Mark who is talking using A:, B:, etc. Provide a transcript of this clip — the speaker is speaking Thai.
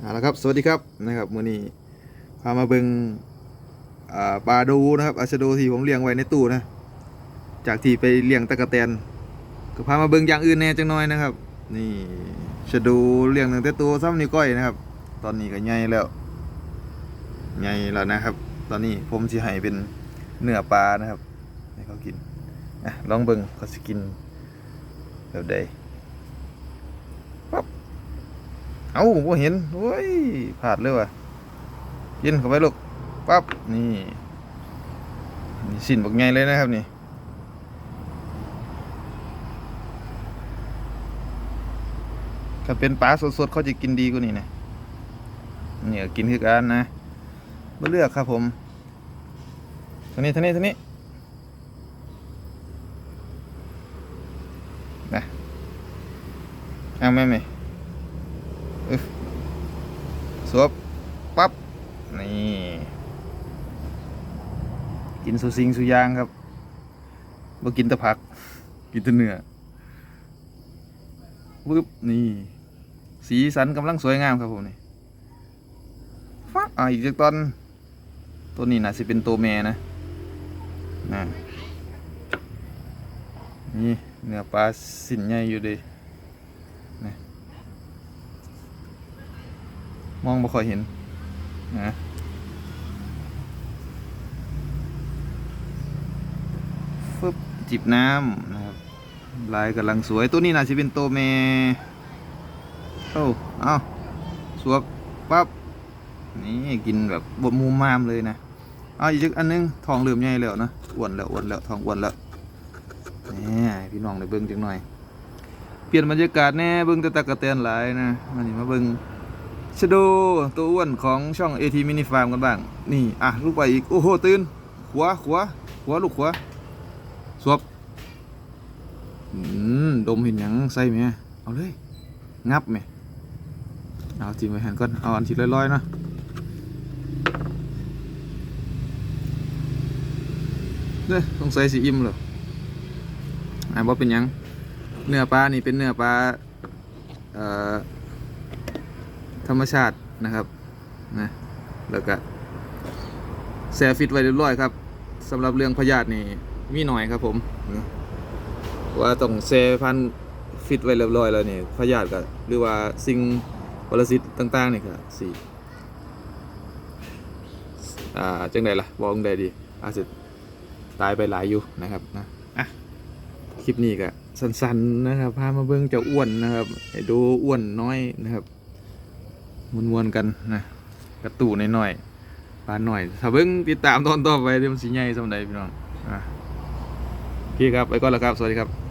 A: เอาละครับ สวัสดีครับนะครับมื้อนี้พามาเบิงปลาดูนะครับอาชโดที่ผมเลี้ยงไว้ในตู้นะจากที่ไปเลี้ยงตะกะแตนก็พามาเบิงอย่างอื่นแน่จังน้อยนะครับ นี่ชะโดูเลี้ยงตั้งแต่ตัวซ้ำนิ้วก้อยนะครับ ตอนนี้ก็ใหญ่แล้วใหญ่แล้วนะครับ ตอนนี้ผมสิให้เป็นเนื้อปลานะครับให้เขากินอะลองเบิงเขาสิกินแบบใด เอ้าผมเห็นโอ้ยผาดเลยว่ะกินเข้าไปลูกปั๊บนี่นี่สินบักไงเลยนะครับนี่ถ้าเป็นปลาสดๆเขาจะกินดีกว่านี้นะเนี่ยกินคือกันนะไมาเลือกครับผมท่านี้ท่านี้ท่านี้นะเอาไหมไหมอึ๊บ สวบปั๊บ นี่ กินสุสิงสุยางครับบ่กินแต่ผัก กินแต่เนื้อวึบนี่ สีสันกำลังสวยงามครับผมนี่ฟักอ่าอีกจักตอนตัวนี้น่าสิเป็นตัวแม่นะนะนี่เนื้อปลาสินใหญ่อยู่ดี มองไม่ค่อยเห็นนะฟึบจิบน้ำนะครับลายกำลังสวยตัวนี้น่าจะเป็นตัวเมโอ้เอาสวบปั๊บนี่กินแบบบดมุมามเลยนะเอาอีกอันนึงทองเหลือมใหญ่แล้วนะอ้วนแล้วอ้วนแล้วทองอ้วนแล้วนี่พี่น้องได้เบิ้งจังหน่อย เปลี่ยนบรรยากาศแน่เบิ้งแต่ตะกะแตนหลายนะมานี่มาเบิ้ง ชโดตัวอ้วนของช่อง AT Mini Farm กันบ้าง นี่ อะ ลูกไปอีก โอ้โห ตื่นขวาขวาขวาลูกขวาสวบอืม ดมเห็นหยังใส่ไหมเอาเลย งับไหมเอาทีมไปหันก่อน เอาอันทีลอยๆนะเด้อต้องใส่สีอิ่มเหรออ่าบ่าเป็นยัง เนื้อปลา นี่เป็นเนื้อปลา เอ่อ ธรรมชาตินะครับนะแล้วก็แซฟิตไว้เรียบร้อยครับสำหรับเรื่องพยาธินี่มีหน่อยครับผมนะว่าต้องแซพันฟิตไว้เรียบร้อยแล้วนี่พยาธิก็หรือว่าสิ่งปรสิตต่างๆนี่ก็สิอ่าจังไดล่ะบอกจังไดดี อาจจะตายไปหลายอยู่นะครับนะอะคลิปนี้ก็สั้นๆนะครับพามาเบิ่งเจ้าอ้วนนะครับให้ดูอ้วนน้อยนะครับม วนๆกันนะกระตู่น้อยๆปลาหน่อยถ้าเบิ้งติดตามตอนต่อไปเดี๋ยวมันสีใหญ่สำใดพี่น้องอะพี่ครับไปก่อนแล้วครับ สวัสดีครับ